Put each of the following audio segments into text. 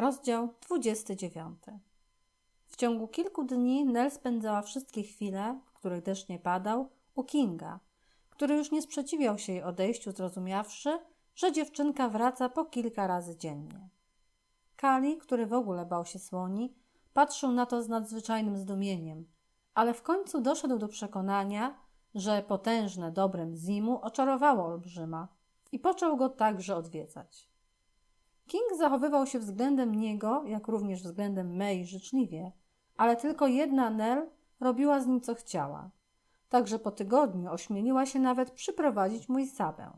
Rozdział 29. W ciągu kilku dni Nell spędzała wszystkie chwile, w których deszcz nie padał, u Kinga, który już nie sprzeciwiał się jej odejściu, zrozumiawszy, że dziewczynka wraca po kilka razy dziennie. Kali, który w ogóle bał się słoni, patrzył na to z nadzwyczajnym zdumieniem, ale w końcu doszedł do przekonania, że potężne dobrem Zimu oczarowało olbrzyma i począł go także odwiedzać. King zachowywał się względem niego, jak również względem May życzliwie, ale tylko jedna Nell robiła z nim co chciała. Także po tygodniu ośmieliła się nawet przyprowadzić mój sabę.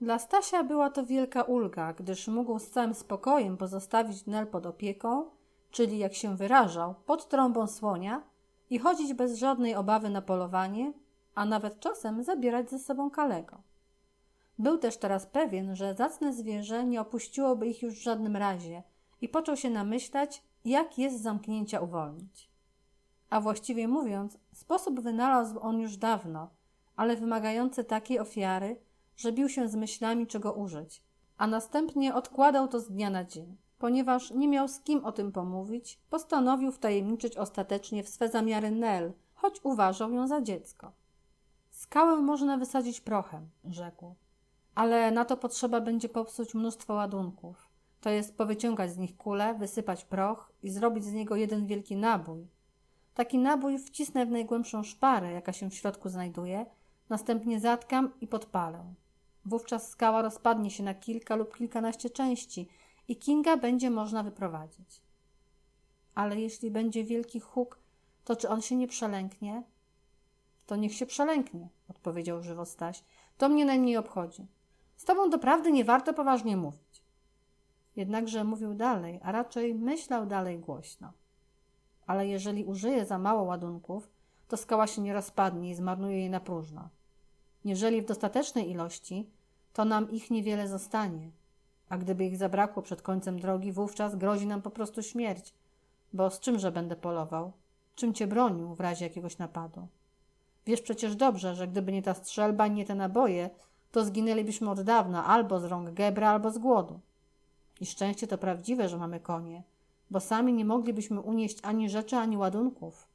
Dla Stasia była to wielka ulga, gdyż mógł z całym spokojem pozostawić Nel pod opieką, czyli jak się wyrażał, pod trąbą słonia i chodzić bez żadnej obawy na polowanie, a nawet czasem zabierać ze sobą kalego. Był też teraz pewien, że zacne zwierzę nie opuściłoby ich już w żadnym razie i począł się namyślać, jak je z zamknięcia uwolnić. A właściwie mówiąc, sposób wynalazł on już dawno, ale wymagający takiej ofiary, że bił się z myślami, czego użyć, a następnie odkładał to z dnia na dzień. Ponieważ nie miał z kim o tym pomówić, postanowił wtajemniczyć ostatecznie w swe zamiary Nel, choć uważał ją za dziecko. Skałę można wysadzić prochem, rzekł ale na to potrzeba będzie popsuć mnóstwo ładunków. To jest powyciągać z nich kule, wysypać proch i zrobić z niego jeden wielki nabój. Taki nabój wcisnę w najgłębszą szparę, jaka się w środku znajduje, następnie zatkam i podpalę. Wówczas skała rozpadnie się na kilka lub kilkanaście części i Kinga będzie można wyprowadzić. Ale jeśli będzie wielki huk, to czy on się nie przelęknie? To niech się przelęknie, odpowiedział żywo Staś. To mnie najmniej obchodzi. Z tobą doprawdy nie warto poważnie mówić. Jednakże mówił dalej, a raczej myślał dalej głośno. Ale jeżeli użyje za mało ładunków, to skała się nie rozpadnie i zmarnuje je na próżno. Jeżeli w dostatecznej ilości, to nam ich niewiele zostanie. A gdyby ich zabrakło przed końcem drogi, wówczas grozi nam po prostu śmierć. Bo z czymże będę polował? Czym cię bronił w razie jakiegoś napadu? Wiesz przecież dobrze, że gdyby nie ta strzelba, nie te naboje, to zginęlibyśmy od dawna albo z rąk Gebra, albo z głodu. I szczęście to prawdziwe, że mamy konie, bo sami nie moglibyśmy unieść ani rzeczy, ani ładunków.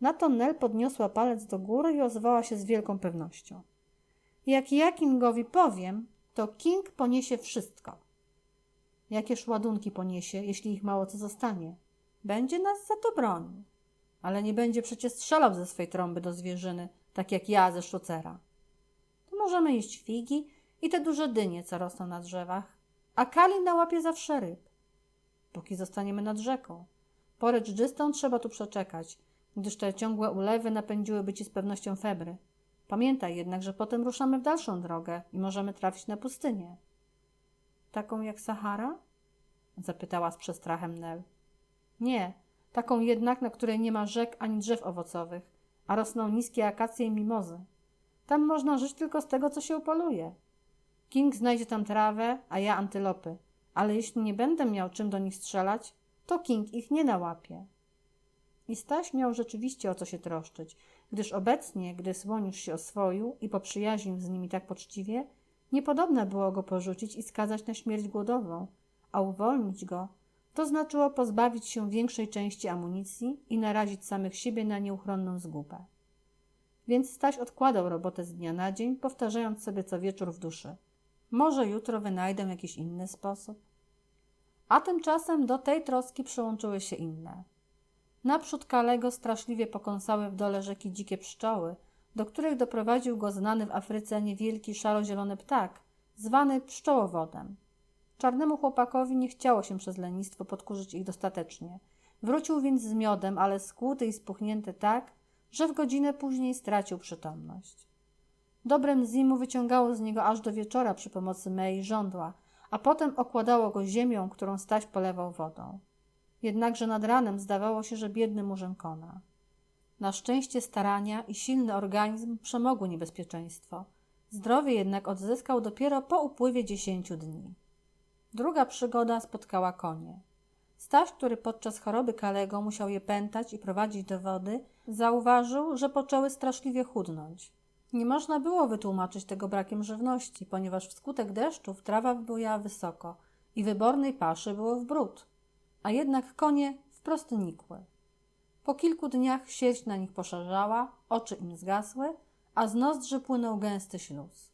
Na to Nel podniosła palec do góry i ozwała się z wielką pewnością. Jak ja Kingowi powiem, to King poniesie wszystko. Jakież ładunki poniesie, jeśli ich mało co zostanie? Będzie nas za to bronił. Ale nie będzie przecież strzelał ze swej trąby do zwierzyny, tak jak ja ze sztucera możemy jeść figi i te duże dynie, co rosną na drzewach, a Kali na łapie zawsze ryb. Póki zostaniemy nad rzeką. Porę dżdżystą trzeba tu przeczekać, gdyż te ciągłe ulewy napędziłyby ci z pewnością febry. Pamiętaj jednak, że potem ruszamy w dalszą drogę i możemy trafić na pustynię. Taką jak Sahara? zapytała z przestrachem Nel. Nie, taką jednak, na której nie ma rzek ani drzew owocowych, a rosną niskie akacje i mimozy. Tam można żyć tylko z tego, co się upoluje. King znajdzie tam trawę, a ja antylopy. Ale jeśli nie będę miał czym do nich strzelać, to King ich nie nałapie. I Staś miał rzeczywiście o co się troszczyć, gdyż obecnie, gdy słoń już się oswoił i poprzyjaźnił z nimi tak poczciwie, niepodobne było go porzucić i skazać na śmierć głodową, a uwolnić go to znaczyło pozbawić się większej części amunicji i narazić samych siebie na nieuchronną zgubę więc Staś odkładał robotę z dnia na dzień, powtarzając sobie co wieczór w duszy. Może jutro wynajdę jakiś inny sposób? A tymczasem do tej troski przyłączyły się inne. Naprzód Kalego straszliwie pokąsały w dole rzeki dzikie pszczoły, do których doprowadził go znany w Afryce niewielki szaro-zielony ptak, zwany pszczołowodem. Czarnemu chłopakowi nie chciało się przez lenistwo podkurzyć ich dostatecznie. Wrócił więc z miodem, ale skłuty i spuchnięty tak, że w godzinę później stracił przytomność. Dobrem Zimu wyciągało z niego aż do wieczora przy pomocy mei żądła, a potem okładało go ziemią, którą Staś polewał wodą. Jednakże nad ranem zdawało się, że biedny mu rzękona. Na szczęście starania i silny organizm przemogły niebezpieczeństwo. Zdrowie jednak odzyskał dopiero po upływie dziesięciu dni. Druga przygoda spotkała konie. Staś, który podczas choroby Kalego musiał je pętać i prowadzić do wody, zauważył, że poczęły straszliwie chudnąć. Nie można było wytłumaczyć tego brakiem żywności, ponieważ wskutek deszczów trawa wybujała wysoko i wybornej paszy było w bród, a jednak konie wprost nikły. Po kilku dniach sierść na nich poszarzała, oczy im zgasły, a z nozdrzy płynął gęsty śluz.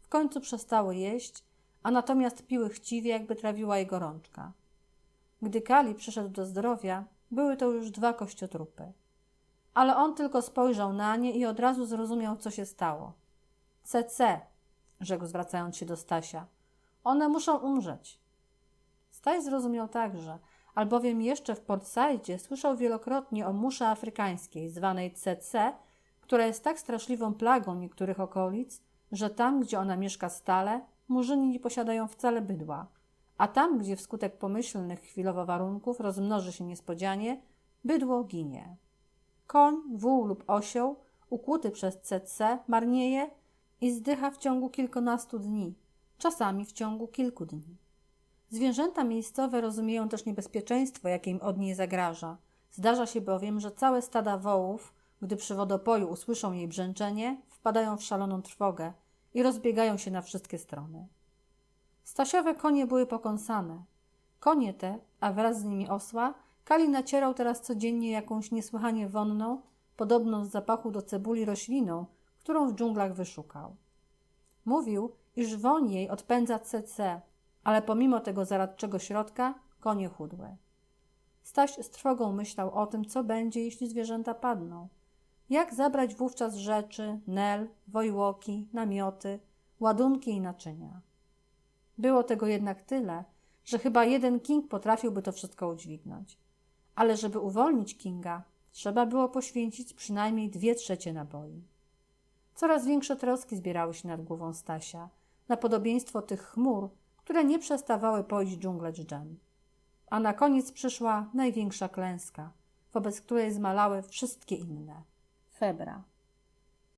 W końcu przestały jeść, a natomiast piły chciwie, jakby trawiła je gorączka. Gdy Kali przyszedł do zdrowia, były to już dwa kościotrupy. Ale on tylko spojrzał na nie i od razu zrozumiał, co się stało. CC, rzekł zwracając się do Stasia. One muszą umrzeć. Staś zrozumiał także, albowiem jeszcze w Portside słyszał wielokrotnie o musze afrykańskiej, zwanej CC, która jest tak straszliwą plagą niektórych okolic, że tam, gdzie ona mieszka stale, murzyni nie posiadają wcale bydła, a tam, gdzie wskutek pomyślnych chwilowo warunków rozmnoży się niespodzianie, bydło ginie. Koń, wół lub osioł, ukłuty przez CC, marnieje i zdycha w ciągu kilkunastu dni, czasami w ciągu kilku dni. Zwierzęta miejscowe rozumieją też niebezpieczeństwo, jakie im od niej zagraża. Zdarza się bowiem, że całe stada wołów, gdy przy wodopoju usłyszą jej brzęczenie, wpadają w szaloną trwogę i rozbiegają się na wszystkie strony. Stasiowe konie były pokąsane. Konie te, a wraz z nimi osła, Kali nacierał teraz codziennie jakąś niesłychanie wonną, podobną z zapachu do cebuli rośliną, którą w dżunglach wyszukał. Mówił, iż woń jej odpędza CC, ale pomimo tego zaradczego środka konie chudły. Staś z trwogą myślał o tym, co będzie, jeśli zwierzęta padną. Jak zabrać wówczas rzeczy, nel, wojłoki, namioty, ładunki i naczynia. Było tego jednak tyle, że chyba jeden King potrafiłby to wszystko udźwignąć. Ale żeby uwolnić Kinga, trzeba było poświęcić przynajmniej dwie trzecie naboi. Coraz większe troski zbierały się nad głową Stasia, na podobieństwo tych chmur, które nie przestawały poić dżunglę dżdżem. A na koniec przyszła największa klęska, wobec której zmalały wszystkie inne. Febra.